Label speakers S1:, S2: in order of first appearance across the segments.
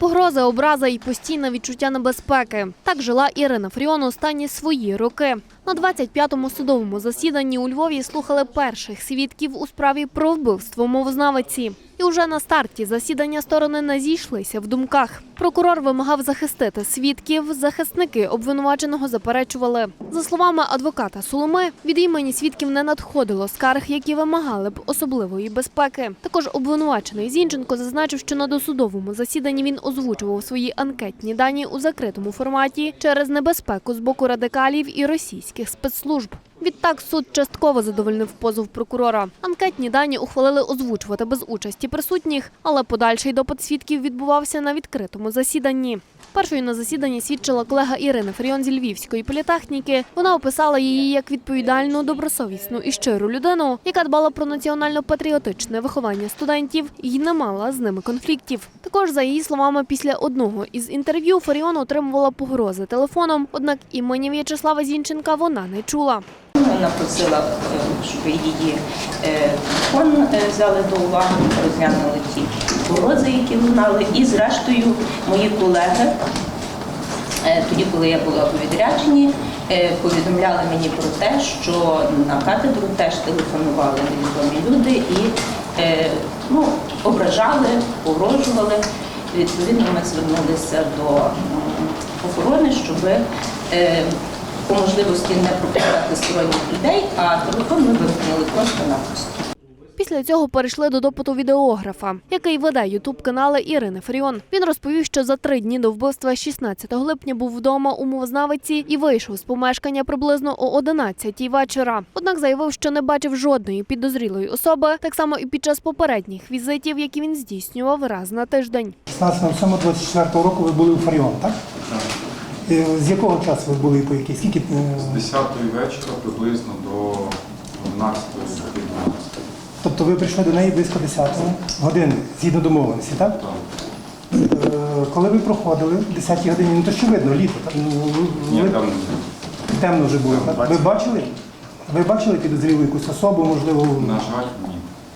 S1: Погрози, образа і постійне відчуття небезпеки. Так жила Ірина Фріон останні свої роки. На 25-му судовому засіданні у Львові слухали перших свідків у справі про вбивство мовознавиці. І уже на старті засідання сторони не зійшлися в думках. Прокурор вимагав захистити свідків. Захисники обвинуваченого заперечували. За словами адвоката Соломи, від імені свідків не надходило скарг, які вимагали б особливої безпеки. Також обвинувачений Зінченко зазначив, що на досудовому засіданні він озвучував свої анкетні дані у закритому форматі через небезпеку з боку радикалів і російських спецслужб. Відтак суд частково задовольнив позов прокурора. Анкетні дані ухвалили озвучувати без участі присутніх, але подальший допит свідків відбувався на відкритому засіданні. Першою на засіданні свідчила колега Ірини Фріон зі Львівської політехніки. Вона описала її як відповідальну, добросовісну і щиру людину, яка дбала про національно-патріотичне виховання студентів і не мала з ними конфліктів. Також, за її словами, після одного із інтерв'ю Фаріон отримувала погрози телефоном, однак імені В'ячеслава Зінченка вона не чула.
S2: Вона просила, е, щоб її е, телефон е, взяли до уваги, розглянули ті погрози, які лунали. І зрештою мої колеги, тоді, коли я була у відрядженні, повідомляли мені про те, що на катедру теж телефонували невідомі люди і ну, ображали, погрожували. Відповідно, ми звернулися до охорони, щоб е, по можливості не пропускати сторонніх людей, а телефон ми вимкнули просто-напросто.
S1: Після цього перейшли до допиту відеографа, який веде ютуб канали Ірини Фріон. Він розповів, що за три дні до вбивства 16 липня був вдома у мовознавиці і вийшов з помешкання приблизно о 11 вечора. Однак заявив, що не бачив жодної підозрілої особи, так само і під час попередніх візитів, які він здійснював раз на тиждень.
S3: 16.07.24 року ви були у Фаріон, так? Е, З якого часу ви були по якій? Скільки? е,
S4: З 10 вечора приблизно до 11 12.
S3: Тобто ви прийшли до неї близько 10 години, згідно домовленості,
S4: так?
S3: Е, Коли ви проходили в 10 годині, ну то що видно, літо, так? Ну, ви-
S4: Ні,
S3: ви-
S4: там
S3: темно вже було, так? Ви бачили? Ви бачили підозрілу якусь особу, можливо,
S4: на жаль, ні.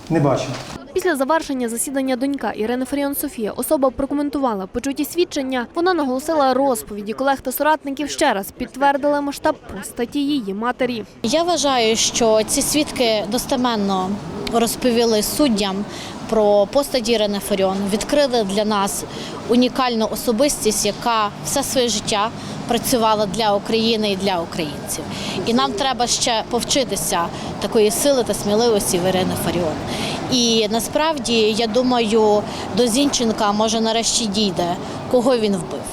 S3: не бачили?
S1: Після завершення засідання донька Ірини Фаріон Софія особа прокоментувала почуті свідчення. Вона наголосила розповіді колег та соратників ще раз підтвердили масштаб постаті її матері.
S5: Я вважаю, що ці свідки достеменно розповіли суддям про постать Ірини Фаріон, відкрили для нас унікальну особистість, яка все своє життя працювала для України і для українців. І нам треба ще повчитися такої сили та сміливості в Ірини Фаріон. І насправді я думаю, до Зінченка може нарешті дійде, кого він вбив.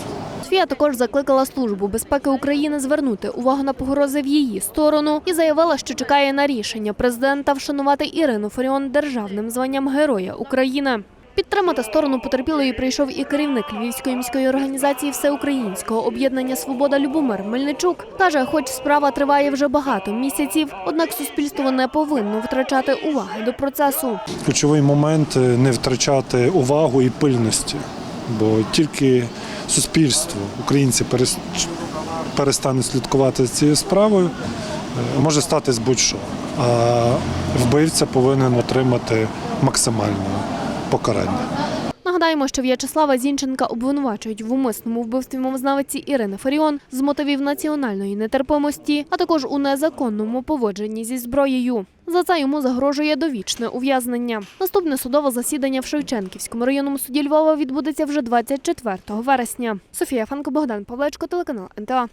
S1: Софія також закликала службу безпеки України звернути увагу на погрози в її сторону і заявила, що чекає на рішення президента вшанувати Ірину Фаріон державним званням Героя України. Підтримати сторону потерпілої прийшов і керівник Львівської міської організації Всеукраїнського об'єднання Свобода Любомир Мельничук. Каже, хоч справа триває вже багато місяців, однак суспільство не повинно втрачати уваги до процесу.
S6: ключовий момент е, не втрачати увагу і пильності, бо тільки суспільство, українці перес- перестане слідкувати за цією справою, е, може статись будь-що. А вбивця повинен отримати максимальне покарання.
S1: Нагадаємо, що В'ячеслава Зінченка обвинувачують в умисному вбивстві мовознавиці Ірини Фаріон з мотивів національної нетерпимості, а також у незаконному поводженні зі зброєю. За це йому загрожує довічне ув'язнення. Наступне судове засідання в Шевченківському районному суді Львова відбудеться вже 24 вересня. Софія Фанко, Богдан Павлечко, телеканал НТА.